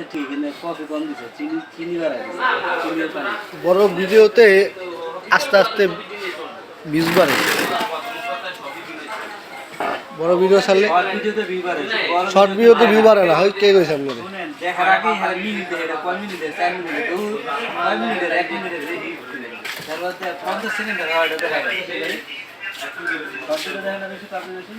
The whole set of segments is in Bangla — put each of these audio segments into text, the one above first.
দিছে ঠিক কিন্তু কফি কম দিছে চিনি চিনি বাড়াই দিছে চিনি পানি বড় ভিডিওতে আস্তে আস্তে ভিউজ বাড়ে। বড় ভিডিও ছাড়লে শর্ট ভিডিওতে ভিউ বাড়ে না হয় কে কইছে আপনাদের দেখার আগেই হ্যাঁ মিনিটে এটা মিনিটে মিনিটে তারপর সেকেন্ডের হয় এটা দেখা যায়। বেশি আপনি দেখেন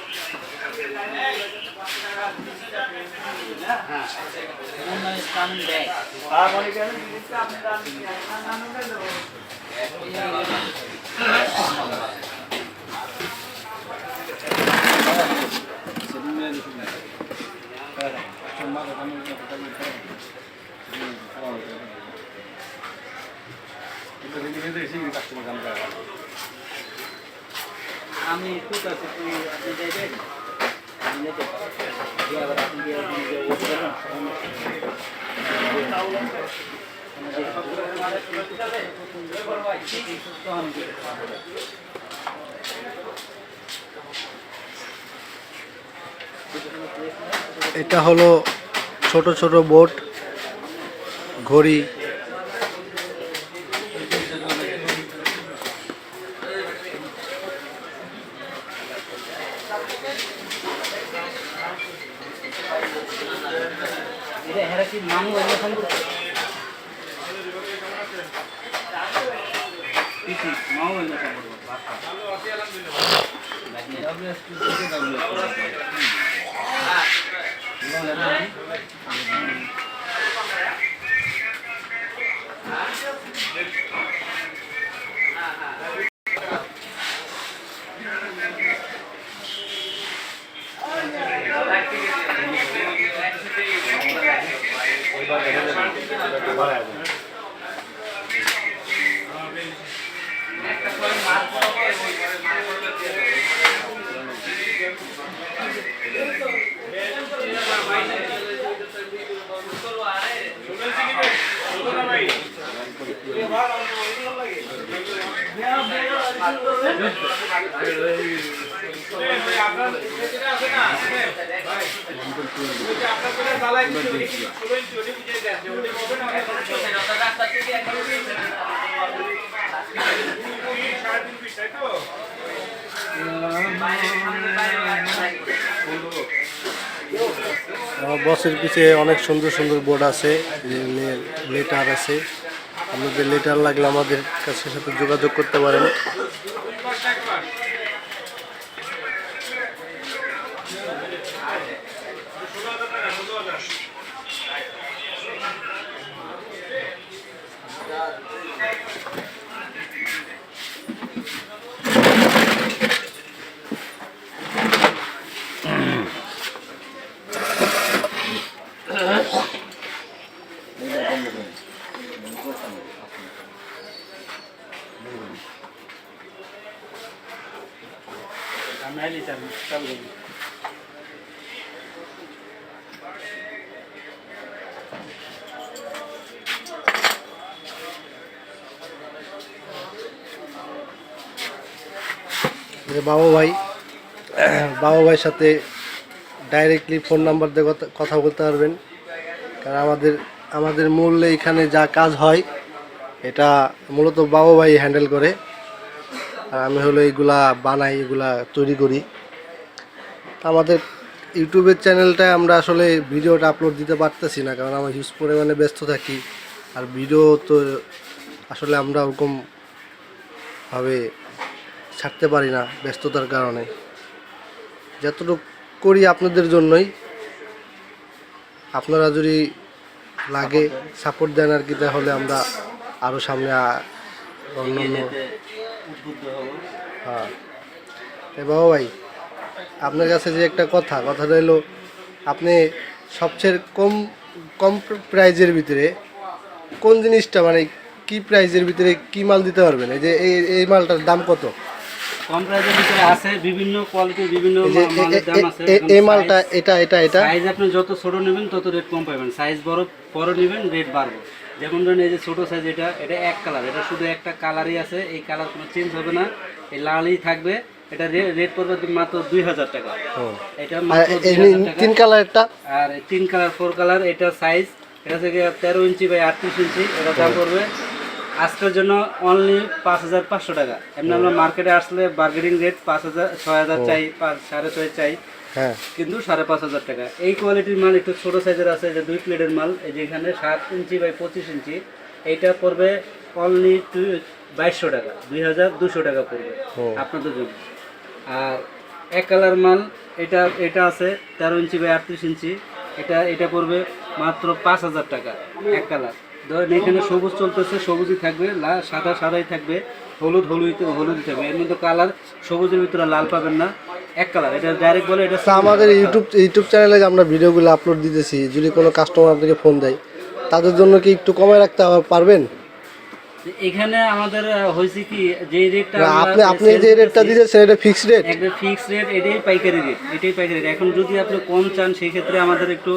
আমি ঠিক আছে তুই আপনি যাইবেন এটা হলো ছোট ছোট বোট ঘড়ি আমার বসের পিছে অনেক সুন্দর সুন্দর বোর্ড আছে লেটার আছে। আপনাদের লেটার লাগলে আমাদের কাছে সাথে যোগাযোগ করতে পারেন। যে বাবা ভাই, বাবা ভাইয়ের সাথে ডাইরেক্টলি ফোন নাম্বার দিয়ে কথা- বলতে পারবেন। কারণ আমাদের আমাদের মূল্যে এখানে যা কাজ হয়, এটা মূলত বাবা ভাই হ্যান্ডেল করে। আর আমি হলো এইগুলা বানাই, এগুলা তৈরি করি। আমাদের ইউটিউবের চ্যানেলটায় আমরা আসলে ভিডিওটা আপলোড দিতে পারতেছি না কারণ আমরা হিউজ পরিমাণে ব্যস্ত থাকি। আর ভিডিও তো আসলে আমরা ওরকম ভাবে ছাড়তে পারি না ব্যস্ততার কারণে। যতটুকু করি আপনাদের জন্যই। আপনারা যদি লাগে সাপোর্ট দেন আর কি তাহলে আমরা আরও সামনে অন্য হ্যাঁ। এ বাবা ভাই আপনার কাছে যে একটা কথা কথাটা হলো আপনি সবচেয়ে কম কম প্রাইজের ভিতরে কোন জিনিসটা মানে কি প্রাইজের ভিতরে কি মাল দিতে পারবেন? এই যে এই এই মালটার দাম কত? কম প্রাইসের ভিতরে আছে বিভিন্ন কোয়ালিটির বিভিন্ন মালের দাম আছে এই মালটা এটা এটা এটা? সাইজ আপনি যত ছোট নেবেন তত রেট কম পাবেন। সাইজ বড় বড় নেবেন রেট বাড়বে। যেমন ধরেন এই যে ছোট সাইজ এটা এটা এক কালার এটা শুধু একটা কালারই আছে এই কালার কোনো চেঞ্জ হবে না। এই লালই থাকবে এটা রেট পড়বে মাত্র দুই হাজার টাকা। এটা আর মাত্র এই 2000 টাকা। তিন কালারটা? আর তিন কালার ফোর কালার এটা সাইজ এটা থেকে তেরো ইঞ্চি বাই আটত্রিশ ইঞ্চি এটা দাম পড়বে। আজকের জন্য অনলি পাঁচ হাজার পাঁচশো টাকা। এমনি আমরা মার্কেটে আসলে বার্গেনিং রেট পাঁচ হাজার ছয় হাজার চাই পাঁচ সাড়ে ছয় চাই। হ্যাঁ। কিন্তু সাড়ে পাঁচ হাজার টাকা। এই কোয়ালিটির মাল একটু ছোটো সাইজের আছে যে দুই প্লেটের মাল এই যে এখানে সাত ইঞ্চি বাই পঁচিশ ইঞ্চি এইটা পড়বে অনলি টু বাইশশো টাকা দুই হাজার দুশো টাকা পড়বে আপনাদের জন্য। আর এক কালার মাল এটা এটা আছে তেরো ইঞ্চি বাই আটত্রিশ ইঞ্চি। এটা এটা পড়বে মাত্র পাঁচ হাজার টাকা এক কালার। ধরেন এখানে সবুজ চলতেছে সবুজই থাকবে লা সাদা সাদাই থাকবে হলুদ হলুদ হলুদই থাকবে। এর মধ্যে কালার সবুজের ভিতরে লাল পাবেন না এক কালার। এটা ডাইরেক্ট বলে এটা আমাদের ইউটিউব ইউটিউব চ্যানেলে যে আমরা ভিডিওগুলো আপলোড দিতেছি যদি কোনো কাস্টমার আপনাকে ফোন দেয় তাদের জন্য কি একটু কমে রাখতে পারবেন? এখানে আমাদের হয়েছে কি যে রেটটা আপনি আপনি যে রেটটা দিতেছেন সেটা ফিক্সড রেট একটা ফিক্সড রেট এটাই পাইকারি রেট এটাই পাইকারি রেট এখন যদি আপনি কম চান সেই ক্ষেত্রে আমাদের একটু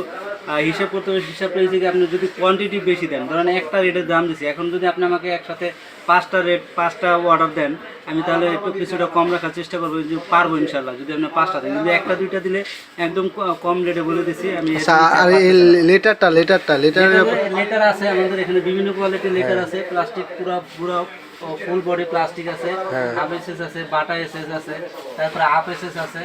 হিসাব করতে হবে হিসাব রয়েছে কি আপনি যদি কোয়ান্টিটি বেশি দেন ধরেন একটা রেটের দাম দিচ্ছি এখন যদি আপনি আমাকে একসাথে পাঁচটা রেট পাঁচটা অর্ডার দেন আমি তাহলে একটু কিছুটা কম রাখার চেষ্টা করব যে পারব ইনশাল্লাহ যদি আপনি পাঁচটা দেন। কিন্তু একটা দুইটা দিলে একদম কম রেটে বলে দিচ্ছি আমি আচ্ছা আর লেটারটা লেটারটা লেটারের লেটার আছে আমাদের এখানে বিভিন্ন কোয়ালিটির লেটার আছে প্লাস্টিক পুরো পুরো ফুল বডি প্লাস্টিক আছে আপ এসএস আছে বাটা এসএস আছে তারপরে আপ এসএস আছে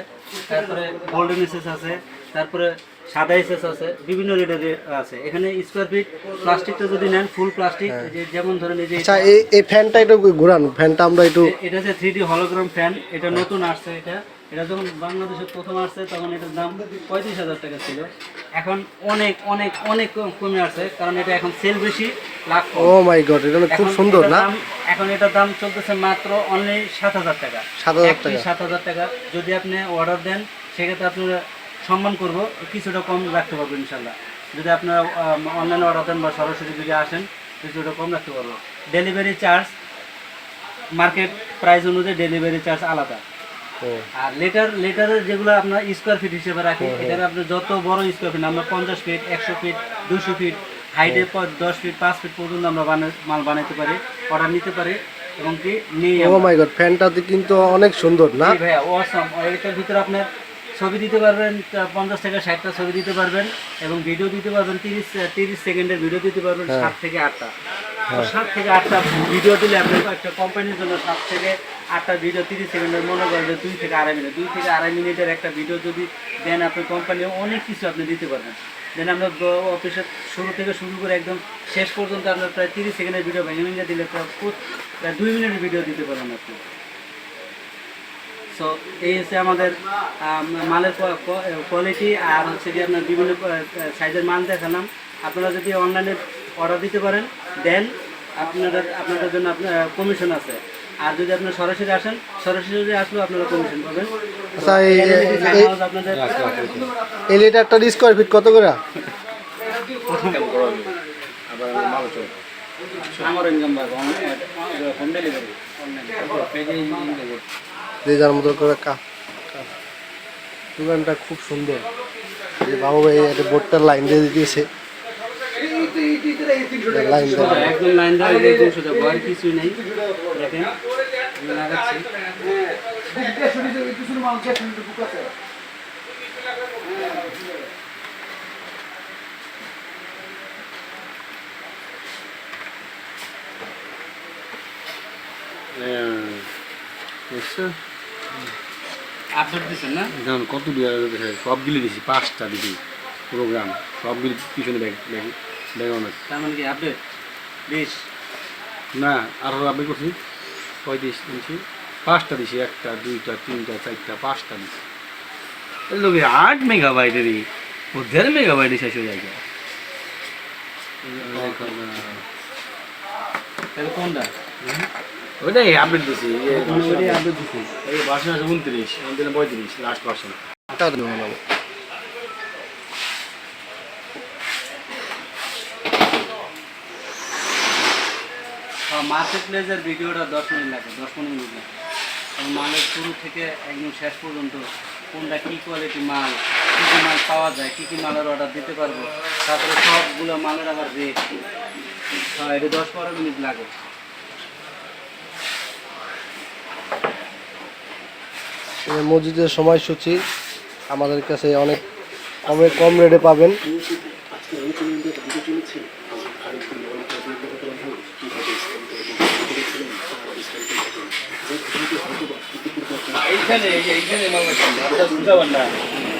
তারপরে গোল্ডেন এসএস আছে তারপরে সাদা এসএস আছে বিভিন্ন রেটের আছে। এখানে স্কোয়ার ফিট প্লাস্টিকটা যদি নেন ফুল প্লাস্টিক যে যেমন ধরেন এই যে আচ্ছা এই এই ফ্যানটা একটু ঘুরান ফ্যানটা আমরা একটু এটা হচ্ছে থ্রি ডি হলোগ্রাম ফ্যান এটা নতুন আসছে এটা। এটা যখন বাংলাদেশে প্রথম আসছে তখন এটার দাম পঁয়ত্রিশ হাজার টাকা ছিল। এখন অনেক অনেক অনেক কম- আসছে কারণ এটা এখন সেল বেশি লাখ ও মাই গড এটা খুব সুন্দর না? এখন এটার দাম চলতেছে মাত্র অনলি সাত হাজার টাকা। 7,000 একটি টাকা। সাত হাজার টাকা। যদি আপনি অর্ডার দেন সেক্ষেত্রে আপনারা সম্মান করব কিছুটা কম রাখতে পারব ইনশাল্লাহ। যদি আপনারা অনলাইনে অর্ডার দেন বা সরাসরি যদি আসেন কিছুটা কম রাখতে পারব। ডেলিভারি চার্জ মার্কেট প্রাইস অনুযায়ী ডেলিভারি চার্জ আলাদা। আর লেটার লেটারের যেগুলো আপনার স্কোয়ার ফিট হিসেবে রাখি এটার আপনি যত বড় স্কোয়ার ফিট আমরা পঞ্চাশ ফিট একশো ফিট দুশো ফিট হাইটে দশ ফিট পাঁচ ফিট পর্যন্ত আমরা মাল বানাতে পারি অর্ডার নিতে পারি এবং কি নিয়ে ও মাই গড ফ্যানটাতে কিন্তু অনেক সুন্দর না? ভাইয়া অসম এটার ভিতরে আপনার ছবি দিতে পারবেন পঞ্চাশ থেকে ষাটটা ছবি দিতে পারবেন এবং ভিডিও দিতে পারবেন তিরিশ তিরিশ সেকেন্ডের ভিডিও দিতে পারবেন সাত থেকে আটটা। তো সাত থেকে আটটা ভিডিও দিলে আপনি একটা কোম্পানির জন্য সাত থেকে আটটা ভিডিও তিরিশ সেকেন্ডের মনে করেন যে দুই থেকে আড়াই মিনিট। দুই থেকে আড়াই মিনিটের একটা ভিডিও যদি দেন আপনি কোম্পানি অনেক কিছু আপনি দিতে পারবেন। দেন আমরা ব- অফিসের শুরু থেকে শুরু করে একদম শেষ পর্যন্ত আপনার প্রায় তিরিশ সেকেন্ডের ভিডিও ভেঙে ভেঙে দিলে প্রায় প্রায় দুই মিনিটের ভিডিও দিতে পারবেন আপনি। সো এই হচ্ছে আমাদের মালের কোয়ালিটি আর হচ্ছে কি আপনার বিভিন্ন সাইজের মাল দেখালাম। আপনারা যদি অনলাইনে অর্ডার দিতে পারেন দেন আপনাদের আপনাদের জন্য আপনার কমিশন আছে। আর যদি আপনারা সরাসরি আসেন সরাসরি যদি আসলেও আপনারা কমিশন পাবেন। আচ্ছা এই আপনাদের এই লেটারটার স্কোয়ার ফিট কত করে? আমার ইনকাম হোম ডেলিভারি অনলাইন যে যার মতো করে কা কা- দোকানটা খুব সুন্দর। যে বাবু ভাই একটা বোর্ডটার লাইন দিয়ে দিয়েছে। লাইন একদম লাইন টাকা নেই। দেখেন আমি লাগাচ্ছি। আপডেট দিচ্ছেন না? যেমন কত দিয়ে সবগুলি দিছি পাঁচটা দিছি প্রোগ্রাম সবগুলি পিছনে ব্যাগ ব্যাগ ব্যাকগ্রাউন্ড আছে তার মানে কি আপডেট? বিশ? না আরও আপনি করছি। পঁয়ত্রিশ ইঞ্চি পাঁচটা দিছি একটা দুইটা তিনটা চারটা পাঁচটা দিছি। লোকে আট মেগাবাইটেরই ও দেড় মেগাবাইটে শেষ হয়ে যায়। তাহলে কোনটা? ওইটাই আপডেট দিছি আপডেট দিচ্ছি এই ভার্সন আছে উনত্রিশ আমাদের পঁয়ত্রিশ লাস্ট ভার্সন দেবো বাবু। মার্কেট প্লেসের ভিডিওটা দশ মিনিট লাগে দশ পনেরো মিনিট লাগে। মালের শুরু থেকে একদম শেষ পর্যন্ত কোনটা কী কোয়ালিটি মাল কী কী মাল পাওয়া যায় কী কী মালের অর্ডার দিতে পারব তারপরে সবগুলো মালের আবার রেট হ্যাঁ এটা দশ পনেরো মিনিট লাগে। মসজিদের সময়সূচি আমাদের কাছে অনেক কমে কম রেটে পাবেন। এইখানে এইখানে